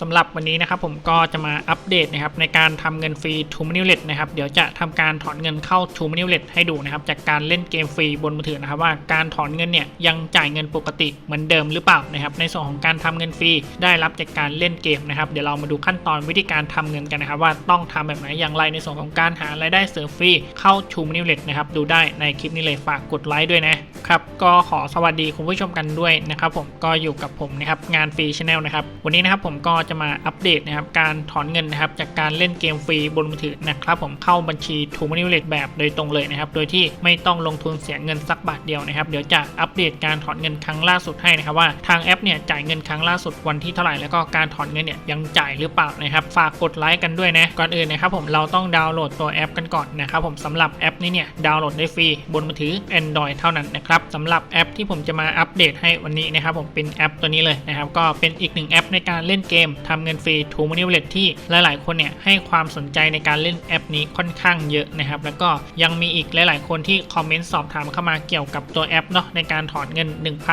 สำหรับวันนี้นะครับผมก็จะมาอัปเดตนะครับในการทำเงินฟรี t o m a n i l e t นะครับเดี๋ยวจะทำการถอนเงินเข้า t o m a n i l e t ให้ดูนะครับจากการเล่นเกมฟรีบนมือถือนะครับว่าการถอนเงินเนี่ยยังจ่ายเงินปกติเหมือนเดิมหรือเปล่านะครับในส่วนของการทำเงินฟรีได้รับจากการเล่นเกมนะครับเดี๋ยวเรามาดูขั้นตอนวิธีการทำเงินกันนะครับว่าต้องทำแบบไหนอย่างไรในส่วนของการหารายได้เสริมฟรีเข้า t o m a n i l e t นะครับดูได้ในคลิปนี้เลยฝากกดไลค์ด้วยนะครับก็ขอสวัสดีคุณผู้ชมกันด้วยนะครับผมก็อยู่กับผมนะครับงานฟรีชแนลนะครับวันนี้นะครับผมก็จะมาอัปเดตนะครับการถอนเงินนะครับจากการเล่นเกมฟรีบนมือถือนะครับผมเข้าบัญชี t o m a n i w l e t แบบโดยตรงเลยนะครับโดยที่ไม่ต้องลงทุนเสียเงินสักบาทเดียวนะครับเดี๋ยวจะอัปเดตการถอนเงินครั้งล่าสุดให้นะครับว่าทางแอปเนี่ยจ่ายเงินครั้งล่าสุดวันที่เท่าไหร่แล้วก็การถอนเงินเนี่ยยังจ่ายหรือเปล่านะครับฝากกดไลค์กันด้วยนะก่อนอื่นนะครับผมเราต้องดาวน์โหลดตัวแอปกันก่อนนะครับผมสำหรับแอปนี้เนี่ยดาวน์โหลดได้ฟรีบนมือถือ Android เท่านั้นนะครับสำหรับแอปที่ผมจะมาอัปเดตให้วันนี้นะครับผมเป็นแอปตัวนี้เลยนะครับก็เป็นอีกหนึ่งแอปในการเล่นเกมทำเงินฟรี t o m a n i w l e t ที่หลาย ๆ คนเนี่ยให้ความสนใจในการเล่นแอปนี้ค่อนข้างเยอะนะครับแล้วก็ยังมีอีกหลาย ๆ คนที่คอมเมนต์สอบถามเข้ามาเกี่ยวกับตัวแอปเนาะในการถอนเงิน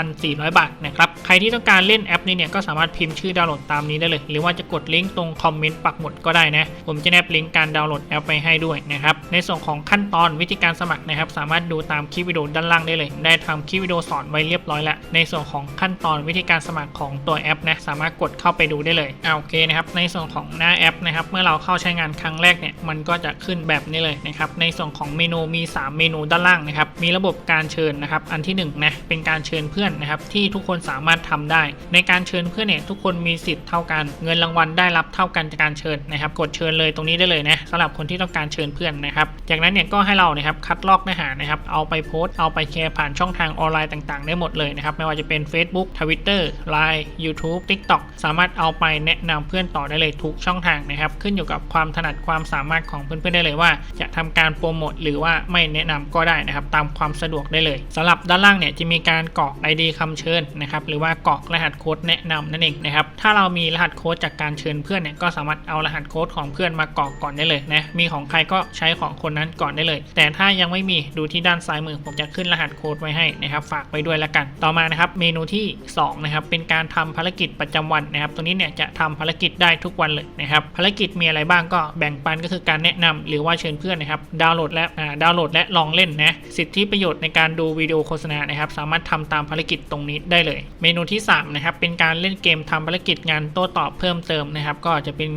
1,400 บาทนะครับ ใครที่ต้องการเล่นแอปนี้เนี่ยก็สามารถพิมพ์ชื่อดาวน์โหลดตามนี้ได้เลย หรือว่าจะกดลิงก์ตรงคอมเมนต์ปักหมุดก็ได้นะ ผมจะแนบลิงก์การดาวน์โหลดแอปไปให้ด้วยนะครับ ในส่วนของขั้นตอนวิธีการสมัครนะครับ สามารถดูตามคลิปวิดีโอด้านล่างได้เลย ได้ทำคลิปวิดีโอสอนไว้เรียบร้อยแล้ว ในส่วนของขั้นตอนวิธีการสมัครของตัวแอปนะ สามารถกดเข้าไปดูได้เลยเอาโอเคนะครับ ในส่วนของหน้าแอปนะครับ เมื่อเราเข้าใช้งานครั้งแรกเนี่ย มันก็จะขึ้นแบบนี้เลยนะครับ ในส่วนของเมนูมี 3 เมนูด้านล่างนะครับ มีระบบการเชิญนะครับ อันที่1นะ เป็นการเชิญเพื่อนนะครับที่ทุกคนสามามารถทำได้ ในการเชิญเพื่อนเนี่ยทุกคนมีสิทธิ์เท่ากัน เงินรางวัลได้รับเท่ากันจากการเชิญนะครับ กดเชิญเลยตรงนี้ได้เลยนะสำหรับคนที่ต้องการเชิญเพื่อนนะครับจากนั้นเนี่ยก็ให้เรานะครับคัดลอกเนื้อหานะครับเอาไปโพสต์เอาไปแชร์ผ่านช่องทางออนไลน์ต่างๆ ได้หมดเลยนะครับไม่ว่าจะเป็น Facebook Twitter Line YouTube TikTok สามารถเอาไปแนะนำเพื่อนต่อได้เลยทุกช่องทางนะครับขึ้นอยู่กับความถนัดความสามารถของเพื่อนๆได้เลยว่า จะทำการโปรโมทหรือว่าไม่แนะนำก็ได้นะครับตามความสะดวกได้เลยสำหรับด้านล่างเนี่ยจะมีการกรอก ID คำเชิญนะครับหรืือว่าเกรอกรหัสโค้ดแนะนำนั่นเองนะครับถ้าเรามีรหัสโค้ดจากการเชิญเพื่อนเนี่ยก็สามารถเอารหัสโค้ดของเพื่อนมาเกรอกก่อนได้เลยนะมีของใครก็ใช้ของคนนั้นก่อนได้เลย แต่ถ้ายังไม่มีดูที่ด้านซ้ายมือผมจะขึ้นรหัสโค้ดไว้ให้นะครับฝากไว้ด้วยละกัน ต่อมานะครับเมนูที่2นะครับเป็นการทำภารกิจประจำวันนะครับตรงนี้เนี่ยจะทำภารกิจได้ทุกวันเลยนะครับภารกิจมีอะไรบ้างก็แบ่งปันก็คือการแนะนำหรือว่าเชิญเพื่อนนะครับดาวน์โหลดและดาวน์โหลดและลองเล่นนะสิทธิประโยชน์ในการดูวิดีโอโฆษณานะครับสามารถทำตามภารกิจตรงนี้ได้เลยเมนูที่ 3 นะครับ เป็นการเล่นเกมทำภารกิจงานโต้ตอบเพิ่มเติมนะครับ ก็จะเป็น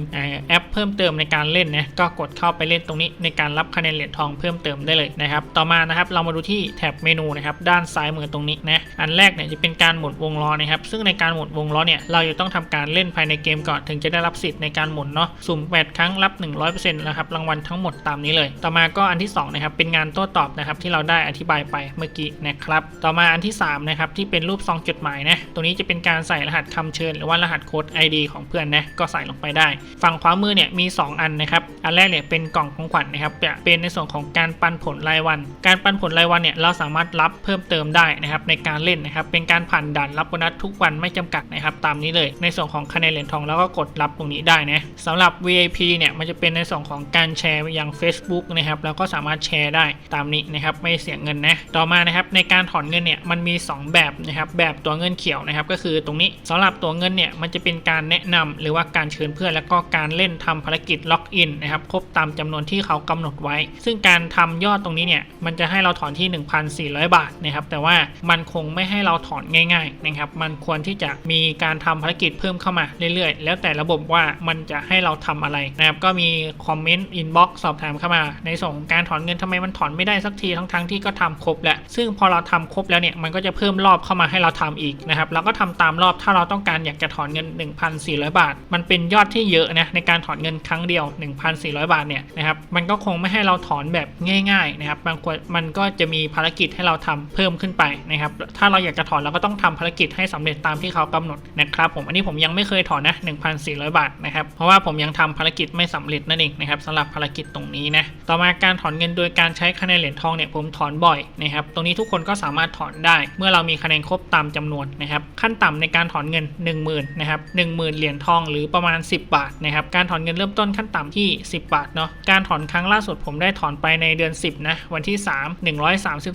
แอปเพิ่มเติมในการเล่นนะก็กดเข้าไปเล่นตรงนี้ในการรับคะแนนเหรียญทองเพิ่มเติมได้เลยนะครับ ต่อมานะครับเรามาดูที่แท็บเมนูนะครับด้านซ้ายมือตรงนี้นะอันแรกเนี่ยจะเป็นการหมุนวงล้อนะครับ ซึ่งในการหมุนวงล้อเนี่ยเราจะต้องทำการเล่นภายในเกมก่อนถึงจะได้รับสิทธิ์ในการหมุนเนาะสุ่ม8ครั้งรับ 100%นะครับรางวัลทั้งหมดตามนี้เลย ต่อมาก็อันที่2นะครับเป็นงานโต้ตอบนะครับที่เราได้อธิบายไปเมื่อกี้นะครับ ต่อมาอันที่3นะครับที่เป็นรูปซองจดหมายนะตรงนี้จะเป็นการใส่รหัสคำเชิญ หรือว่ารหัสโค้ด ID ของเพื่อนนะก็ใส่ลงไปได้ ฝั่งขวามือเนี่ยมี 2 อันนะครับ อันแรกเนี่ยเป็นกล่องของขวัญนะครับเป็นในส่วนของการปันผลรายวัน การปันผลรายวันเนี่ยเราสามารถรับเพิ่มเติมได้นะครับในการเล่นนะครับเป็นการผ่านด่านรับโบนัสทุกวันไม่จำกัดนะครับตามนี้เลย ในส่วนของคะแนนเหรียญทองแล้วก็กดรับตรงนี้ได้นะสำหรับ VIP เนี่ยมันจะเป็นในส่วนของการแชร์ไปยัง Facebook นะครับแล้วก็สามารถแชร์ได้ตามนี้นะครับไม่เสียเงินนะต่อมานะครับในการถอนเงินเนี่ยมันมี 2 แบบนะครับแบบตัวเงินเขียวนะครับก็คือตรงนี้สำหรับตัวเงินเนี่ยมันจะเป็นการแนะนำหรือว่าการเชิญเพื่อน แล้วก็การเล่นทำภารกิจล็อกอินนะครับครบตามจำนวนที่เขากำหนดไว้ ซึ่งการทำยอดตรงนี้เนี่ยมันจะให้เราถอนที่ 1,400 บาทนะครับแต่ว่ามันคงไม่ให้เราถอนง่ายๆนะครับมันควรที่จะมีการทำภารกิจเพิ่มเข้ามาเรื่อยๆ แล้วแต่ระบบว่ามันจะให้เราทำอะไรนะครับก็มีคอมเมนต์อินบ็อกซ์สอบถามเข้ามา ในส่วนของการถอนเงินทำไมมันถอนไม่ได้สักทีทั้งๆที่ก็ทำครบแล้วซึ่งพอเราทำครบแล้วเนี่ยมันก็จะเพิ่มรอบเข้ามาให้เราทำอีกนะครับเราก็ทำตามรอบถ้าเราต้องการอยากจะถอนเงิน 1,400 บาท มันเป็นยอดที่เยอะนะในการถอนเงินครั้งเดียว 1,400 บาทเนี่ยนะครับมันก็คงไม่ให้เราถอนแบบง่ายๆนะครับบางคนมันก็จะมีภารกิจให้เราทำเพิ่มขึ้นไปนะครับถ้าเราอยากจะถอนเราก็ต้องทำภารกิจให้สำเร็จตามที่เขากำหนดนะครับผมอันนี้ผมยังไม่เคยถอนนะ 1,400 บาทนะครับเพราะว่าผมยังทำภารกิจไม่สำเร็จนั่นเองนะครับสำหรับภารกิจตรงนี้นะต่อมาการถอนเงินโดยการใช้คะแนนเหรียญทองเนี่ยผมถอนบ่อยนะครับตรงนี้ทุกคนก็สามารถถอนได้ เมื่อเรามีคะแนนครบตามจำนวนนะครับขั้นต่ำในการถอนเงิน 10,000นะครับ10,000 เหรียญทองหรือประมาณ 10 บาทนะครับการถอนเงินเริ่มต้นขั้นต่ำที่ 10 บาทเนาะการถอนครั้งล่าสุดผมได้ถอนไปในเดือน 10นะวันที่ 3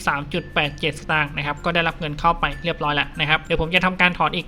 133.87 สตางค์นะครับก็ได้รับเงินเข้าไปเรียบร้อยแล้วนะครับเดี๋ยวผมจะทำการถอนอีก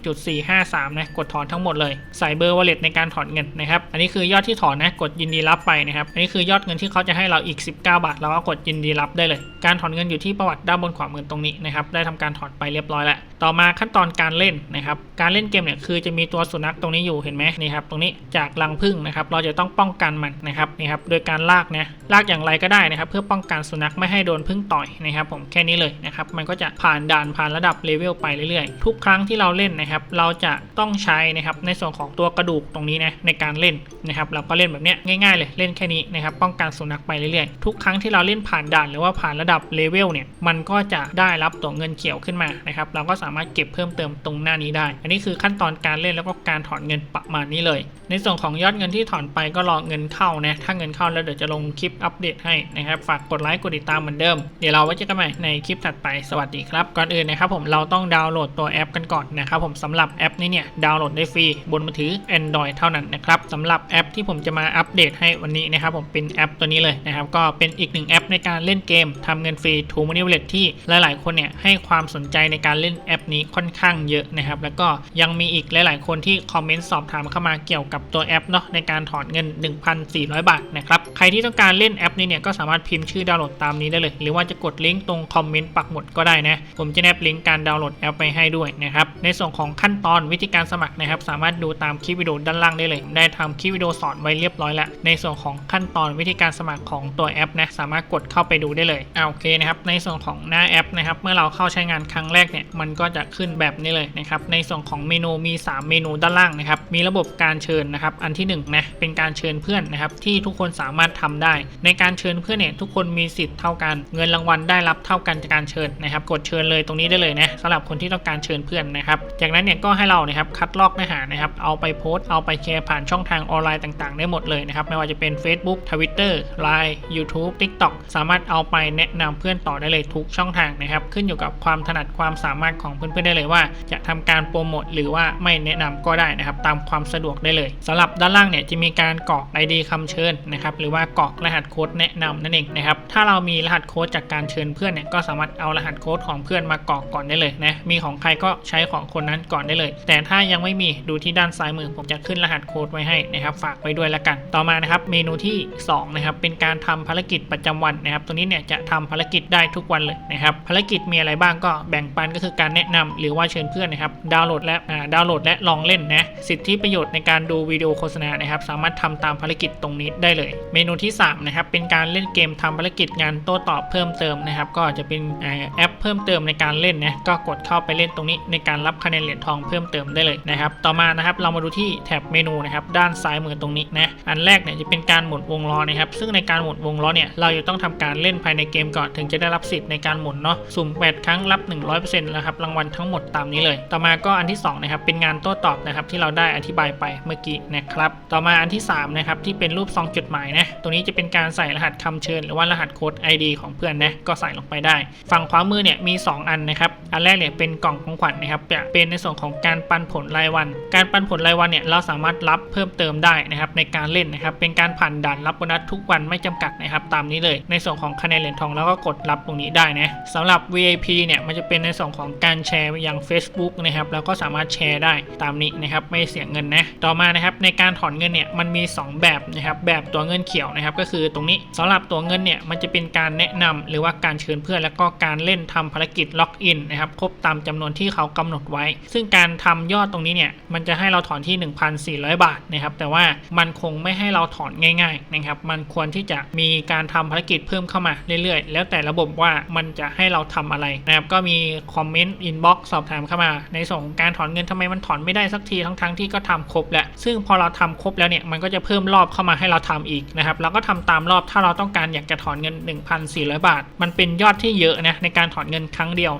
97.453นะกดถอนทั้งหมดเลยใส่เบอร์ wallet ในการถอนเงินนะครับอันนี้คือยอดที่ถอนนะกดยินดีรับไปนะครับอันนี้คือยอดเงินที่เขาจะให้เราอีก 19 บาทเราก็กดยินดีรับได้เลย การถอนเงินอยู่ที่ประวัติด้านบนขวามือตรงนี้นะครับได้ทำการถอนไปเรียบร้อยแล้วต่อ่อมาขั้นตอนการเล่นนะครับ การเล่นเกมเนี่ยคือจะมีตัวสุนัขตรงนี้อยู่เห็นไหมนี่ครับตรงนี้จากรังผึ้งนะครับ เราจะต้องป้องกันมันนะครับนี่ครับโดยการลากนะลากอย่างไรก็ได้นะครับ เพื่อป้องกันสุนัขไม่ให้โดนผึ้งต่อยนะครับ ผมแค่นี้เลยนะครับ มันก็จะผ่านด่านผ่านระดับเลเวลไปเรื่อยๆ ทุกครั้งที่เราเล่นนะครับ เราจะต้องใช้นะครับในส่วนของตัวกระดูกตรงนี้นะในการเล่นนะครับ เราก็เล่นแบบเนี้ยง่ายๆ เลยเล่นแค่นี้นะครับ ป้องกันสุนัขไปเรื่อยๆ ทุกครั้งที่เราเล่นผ่านด่านหรือว่าผ่านระดับเลเวลเนี่ยมันก็จะได้รับตัวเงินเขียวขึ้นมานะครับ เราก็สามารถเก็บเพิ่มเติมตรงหน้านี้ได้ อันนี้คือขั้นตอนการเล่นแล้วก็การถอนเงินประมาณนี้เลย ในส่วนของยอดเงินที่ถอนไปก็รอเงินเข้านะ ถ้าเงินเข้าแล้วเดี๋ยวจะลงคลิปอัปเดตให้นะครับ ฝากกดไลค์กดติดตามเหมือนเดิม เดี๋ยวเราไว้เจอกันใหม่ในคลิปถัดไป สวัสดีครับ ก่อนอื่นนะครับผมเราต้องดาวน์โหลดตัวแอปกันก่อนนะครับผมสำหรับแอปนี้เนี่ยดาวน์โหลดได้ฟรีบนมือถือ Android เท่านั้นนะครับสำหรับแอปที่ผมจะมาอัปเดตให้วันนี้นะครับผมเป็นแอปตัวนี้เลยนะครับก็เป็นอีกหนึ่งแอปในการเล่นเกมทำเงินฟรี t o Money Wallet ที่หลาย ๆ คนเนี่ยให้ความสนใจในการเล่นแอปนี้ค่อนข้างเยอะนะครับ แล้วก็ยังมีอีกหลาย ๆ คนที่คอมเมนต์สอบถามเข้ามาเกี่ยวกับตัวแอปเนาะในการถอนเงิน 1,400 บาทนะครับใครที่ต้องการเล่นแอปนี้เนี่ยก็สามารถพิมพ์ชื่อดาวน์โหลดตามนี้ได้เลย หรือว่าจะกดลิงก์ตรงคอมเมนต์ปักหมุดก็ได้นะผมจะแนบลิงก์การดาวน์โหลดแอปไปให้ด้วยนะครับในส่วนของขั้นตอนวิธีการสมัครนะครับสามารถดูตามคลิปวิดีโอด้านล่างได้เลย ได้ทำคลิปวิดีโอสอนไว้เรียบร้อยแล้วในส่วนของขั้นตอนวิธีการสมัครของตัวแอปนะสามารถกดเข้าไปดูได้เลยเอาโอเคนะครับในส่วนของหน้าแอปนะครับเมื่อเราเข้าใช้งานครั้งแรกเนี่ยมันก็จะขึ้นแบบนี้เลยนะครับ ในส่วนของเมนูมี 3 เมนูด้านล่างนะครับ มีระบบการเชิญนะครับ อันที่1นะ เป็นการเชิญเพื่อนนะครับ ที่ทุกคนสามารถทำได้ ในการเชิญเพื่อนเนี่ยทุกคนมีสิทธิ์เท่ากัน เงินรางวัลได้รับเท่ากันจากการเชิญนะครับ กดเชิญเลยตรงนี้ได้เลยนะสำหรับคนที่ต้องการเชิญเพื่อนนะครับ จากนั้นเนี่ยก็ให้เรานะครับคัดลอกเนื้อหานะครับ เอาไปโพสต์ เอาไปแชร์ผ่านช่องทางออนไลน์ต่าง ๆ ได้หมดเลยนะครับ ไม่ว่าจะเป็น Facebook Twitter Line YouTube TikTok สามารถเอาไปแนะนำเพื่อนต่อได้เลยทุกช่องทางนะครับ ขึ้นอยู่กับความถนัดความสามารถของเพื่อนๆได้เลยว่า จะทำการโปรโมทหรือว่าไม่แนะนำก็ได้นะครับตามความสะดวกได้เลยสำหรับด้านล่างเนี่ยจะมีการกรอก ID คำเชิญนะครับหรือว่ากรอกรหัสโค้ดแนะนำนั่นเองนะครับถ้าเรามีรหัสโค้ดจากการเชิญเพื่อนเนี่ยก็สามารถเอารหัสโค้ดของเพื่อนมากรอกก่อนได้เลยนะมีของใครก็ใช้ของคนนั้นก่อนได้เลย แต่ถ้ายังไม่มีดูที่ด้านซ้ายมือผมจะขึ้นรหัสโค้ดไว้ให้นะครับฝากไว้ด้วยละกัน ต่อมานะครับเมนูที่2นะครับเป็นการทำภารกิจประจำวันนะครับตัวนี้เนี่ยจะทำภารกิจได้ทุกวันเลยนะครับภารกิจมีอะไรบ้างก็แบ่งปันก็คือการแนะนำหรือว่าเชิญเพื่อนนะครับดาวน์โหลดและดาวน์โหลดและลองเล่นนะสิทธิประโยชน์ในการดูวิดีโอโฆษณานะครับสามารถทำตามภารกิจตรงนี้ได้เลย เมนูที่3นะครับเป็นการเล่นเกมทำภารกิจงานโต้ตอบเพิ่มเติมนะครับก็จะเป็นแอปเพิ่มเติมในการเล่นนะก็กดเข้าไปเล่นตรงนี้ในการรับคะแนนเหรียญทองเพิ่มเติมได้เลยนะครับต่อมานะครับเรามาดูที่แท็บเมนูนะครับด้านซ้ายมือตรงนี้นะอันแรกเนี่ยจะเป็นการหมุนวงล้อนะครับซึ่งในการหมุนวงล้อเนี่ยเราจะต้องทำการเล่นภายในเกมก่อนถึงจะได้รับสิทธิ์ในการหมุนเนาะสุ่ม 8 ครั้งรับ 100%นะครับรางวัลทั้งหมดตามนี้เลย ต่อมาก็อันที่2นะครับเป็นงานโต้ตอบนะครับที่เราได้อธิบายไปเมื่อกี้นะครับต่อมาอันที่3นะครับที่เป็นรูปซองจดหมายนะตรงนี้จะเป็นการใส่รหัสคำเชิญ หรือว่ารหัสโค้ด ID ของเพื่อนนะก็ใส่ลงไปได้ ฝั่งขวามือเนี่ยมี 2 อันนะครับ อันแรกเนี่ยเป็นกล่องของขวัญนะครับจะเป็นในส่วนของการปันผลรายวัน การปันผลรายวันเนี่ยเราสามารถรับเพิ่มเติมได้นะครับในการเล่นนะครับเป็นการผ่านด่านรับโบนัสทุกวันไม่จำกัดนะครับตามนี้เลย ในส่วนของคะแนนเหรียญทองแล้วก็กดรับตรงนี้ได้นะสำหรับ VIP เนี่ยมันจะเป็นในส่วนของการแชร์ไปยัง Facebook นะครับแล้วก็สามารถแชร์ได้ตามนี้นะครับไม่เสียเงินนะต่อมานะครับในการถอนเงินเนี่ยมันมี 2 แบบนะครับแบบตัวเงินเขียวนะครับก็คือตรงนี้สำหรับตัวเงินเนี่ยมันจะเป็นการแนะนำหรือว่าการเชิญเพื่อนแล้วก็การเล่นทำภารกิจล็อกอินนะครับครบตามจำนวนที่เขากำหนดไว้ ซึ่งการทำยอดตรงนี้เนี่ยมันจะให้เราถอนที่ 1,400 บาทนะครับแต่ว่ามันคงไม่ให้เราถอนง่ายๆนะครับมันควรที่จะมีการทำภารกิจเพิ่มเข้ามาเรื่อยๆ แล้วแต่ระบบว่ามันจะให้เราทำอะไรนะครับก็มีคอมเมนต์อินบ็อกซ์สอบถามเข้ามา ในส่วนของการถอนเงินทำไมมันถอนไม่ได้สักทีทั้งๆที่ก็ทำครบแล้วซึ่งพอเราทำครบแล้วเนี่ยมันก็จะเพิ่มรอบเข้ามาให้เราทำอีกนะครับเราก็ทำตามรอบถ้าเราต้องการอยากจะถอนเงิน 1,400 บาท มันเป็นยอดที่เยอะนะในการถอนเงินครั้งเดียว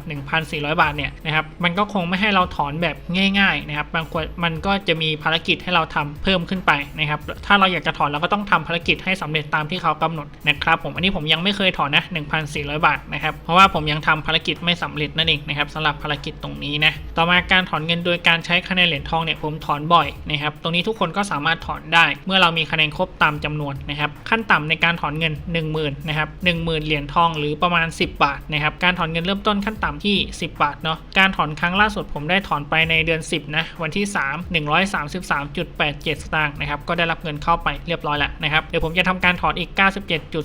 1,400 บาทเนี่ยนะครับมันก็คงไม่ให้เราถอนแบบง่ายๆนะครับบางคนมันก็จะมีภารกิจให้เราทำเพิ่มขึ้นไปนะครับถ้าเราอยากจะถอนเราก็ต้องทำภารกิจให้สำเร็จตามที่เขากำหนดนะครับผมอันนี้ผมยังไม่เคยถอนนะ 1,400 บาทนะครับเพราะว่าผมยังทำภารกิจไม่สำเร็จนั่นเองนะครับสำหรับภารกิจตรงนี้นะต่อมาการถอนเงินโดยการใช้คะแนนเหรียญทองเนี่ยผมถอนบ่อยนะครับตรงนี้ทุกคนก็สามารถถอนได้ เมื่อเรามีคะแนนครบตามจำนวนนะครับขั้นต่ำในการถอนเงิน 10,000นะครับ10,000เหรียญทองหรือประมาณ 10 บาทนะครับการถอนเงินเริ่มต้นขั้นต่ำที่10 บาทเนาะการถอนครั้งล่าสุดผมได้ถอนไปในเดือน 10นะวันที่ 3 133.87 สตางค์นะครับก็ได้รับเงินเข้าไปเรียบร้อยแล้วนะครับเดี๋ยวผมจะทำการถอนอีก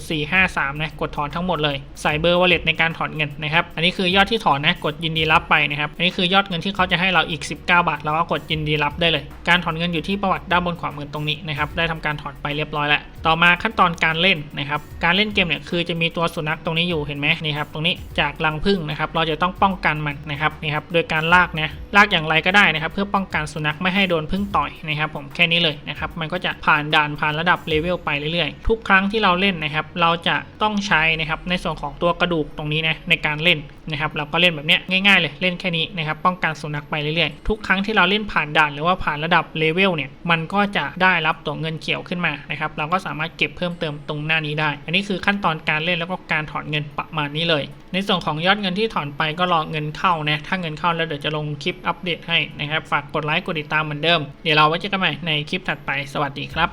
97.453นะกดถอนทั้งหมดเลยใส่เบอร์ wallet ในการถอนเงินนะครับอันนี้คือยอดที่ถอนนะกดยินดีรับไปนะครับอันนี้คือยอดเงินที่เขาจะให้เราอีก 19 บาทเราก็กดยินดีรับได้เลย การถอนเงินอยู่ที่ประวัติด้านบนขวามือตรงนี้นะครับได้ทำการถอนไปเรียบร้อยแล้วต่อมาขั้นตอนการเล่นนะครับการเล่นเกมเนี่ยคือจะมีตัวสุนัขตรงนี้อยู่เห็นไหมนี่ครับตรงนี้จากรังผึ้งนะครับเราจะต้องป้องกันมันนะครับนี่ครับโดยการลากนะลากอย่างไรก็ได้นะครับ เพื่อป้องกันสุนัขไม่ให้โดนผึ้งต่อยนะครับ ผมแค่นี้เลยนะครับมันก็จะผ่านด่านผ่านระดับเลเวลไปเรื่อยๆ ทุกครั้งที่เราเล่นนะครับ เราจะต้องใช้นะครับในส่วนของตัวกระดูกตรงนี้นะในการเล่นนะครับเราก็เล่นแบบเนี้ยง่ายๆเลยเล่นแค่นี้นะครับป้องกันสุนัขไปเรื่อยๆ ทุกครั้งที่เราเล่นผ่านด่านหรือว่าผ่านระดับเลเวลเนี่ยมันก็จะได้รับตัวเงินเขียวขึ้นมานะครับเราก็สามารถเก็บเพิ่มเติมตรงหน้านี้ได้ อันนี้คือขั้นตอนการเล่นแล้วก็การถอนเงินประมาณนี้เลย ในส่วนของยอดเงินที่ถอนไปก็รอเงินเข้านะ ถ้าเงินเข้าแล้วเดี๋ยวจะลงคลิปอัปเดตให้นะครับ ฝากกดไลค์กดติดตามเหมือนเดิม เดี๋ยวเราไว้เจอกันใหม่ในคลิปถัดไป สวัสดีครับ